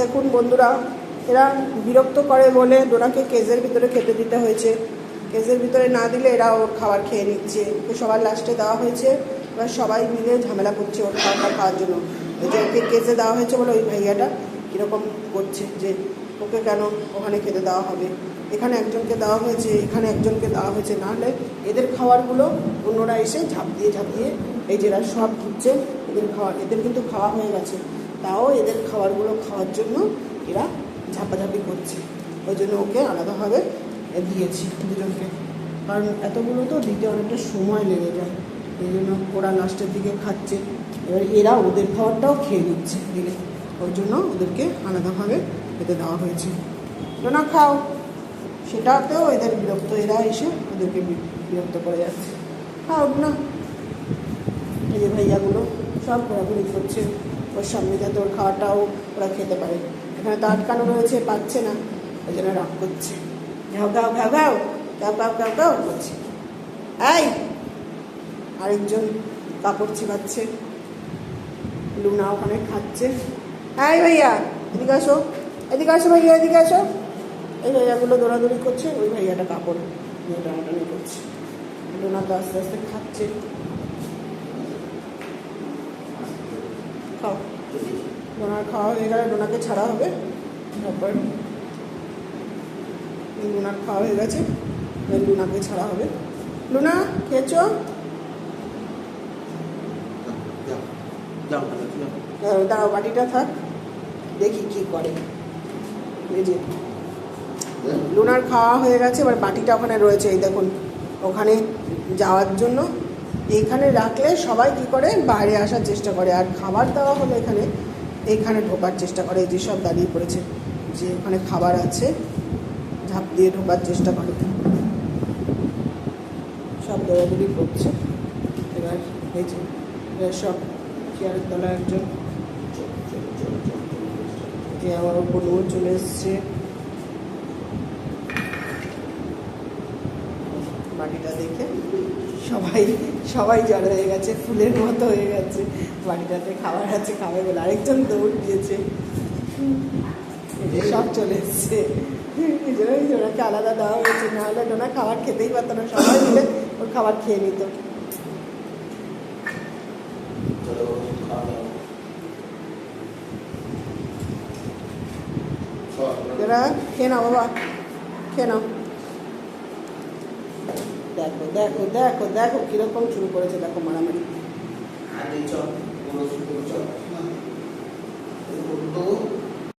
দেখুন বন্ধুরা, এরা বিরক্ত করে বলে ডোনাকে কেজের ভিতরে খেতে দিতে হয়েছে। কেজের ভিতরে না দিলে এরা ওর খাবার খেয়ে নিচ্ছে। ওকে সবার লাস্টে দেওয়া হয়েছে। এবার সবাই মিলে ঝামেলা করছে ওর খাবারটা খাওয়ার জন্য। ওই যে ওকে কেজে দেওয়া হয়েছে বলে ওই ভাইয়াটা কীরকম করছে যে ওকে কেন ওখানে খেতে দেওয়া হবে? এখানে একজনকে দেওয়া হয়েছে, এখানে একজনকে দেওয়া হয়েছে। নাহলে এদের খাবারগুলো অন্যরা এসে ঝাঁপ দিয়ে ঝাঁপ দিয়ে এই যে এরা সব দিচ্ছে। এদের খাওয়ার এদের কিন্তু খাওয়া হয়ে গেছে। তাও এদের খাবারগুলো খাওয়ার জন্য এরা ঝাপাঝাপি করছে। ওই জন্য ওকে আলাদাভাবে দিয়েছি দুজনকে। কারণ এতগুলো তো দিতে অনেকটা সময় লেগে যায়। এই জন্য ওরা লাস্টের দিকে খাচ্ছে। এবার এরা ওদের খাবারটাও খেয়ে নিচ্ছে দিলে ওই জন্য ওদেরকে আলাদাভাবে খেতে দেওয়া হয়েছে। না খাও। সেটাতেও এদের বিরক্ত। এরা এসে ওদেরকে বিরক্ত করে যাচ্ছে। খাও না। এই যে ভাইয়াগুলো। সব ঘোরাঘুরি করছে। ওর সামনে যাতে ওর খাওয়াটাও ওরা খেতে পারে। এখানে তো আটকানো রয়েছে, পাচ্ছে না। ওই জন্য রাগ করছে। ঘাও ঘাও ঘাও ঘাও ঘাও ঘাও ঘাও ঘাও করছে এই! আরেকজন কাপড় ছিপাচ্ছে লুনা ওখানে খাচ্ছে। এই ভাইয়া, এদিকে আসো। এদিকে আসো ভাইয়া, এদিকে আসো। এই ভাইয়াগুলো দৌড়াদৌড়ি করছে, ওই ভাইয়াটা কাপড় নিয়ে টানাটানি করছে। লুনা তো আস্তে আস্তে খাচ্ছে। খাও। ডোনার খাওয়া হয়ে গেলে ডোনাকে ছাড়া হবে। তারপর লুনার খাওয়া হয়ে গেছে, এবার লুনাকে ছাড়া হবে। লুনা খেয়েছো? দাঁড়াও বাটিটা থাক। দেখি কি করে। যে। লুনার খাওয়া হয়ে গেছে, এবার বাটিটা ওখানে রয়েছে, এই দেখুন। ওখানে যাওয়ার জন্য এইখানে রাখলে সবাই কি করে? বাইরে আসার চেষ্টা করে। আর খাবার দেওয়া হলে এখানে এখানে ঢোকার চেষ্টা করে। এই যে সব দাঁড়িয়ে পড়েছে, যে ওখানে খাবার আছে, ঝাঁপ দিয়ে ঢোকার চেষ্টা করে। সব দৌড়াদৌড়ি করছে। এবার এই যে সব চেয়ারের তলায় একজন, যে আমার ওপর ও চলে এসছে। বাটিটা দেখে সবাই সবাই জড়ো হয়ে গেছে ফুলের মতো হয়ে গেছে। বাটিটাতে খাবার আছে খাবে বলে আরেকজন দৌড় দিয়েছে। সব চলে এসছে। ওনাকে আলাদা দেওয়া হয়েছে নাহলে ডোনা খাবার খেতেই পারতো না। সবাই মিলে ওর খাবার খেয়ে নিত। খেয়ে নাও বাবা খেয়ে নাও। দেখো দেখো দেখো দেখো কীরকম শুরু করেছে দেখো মারামারি। চল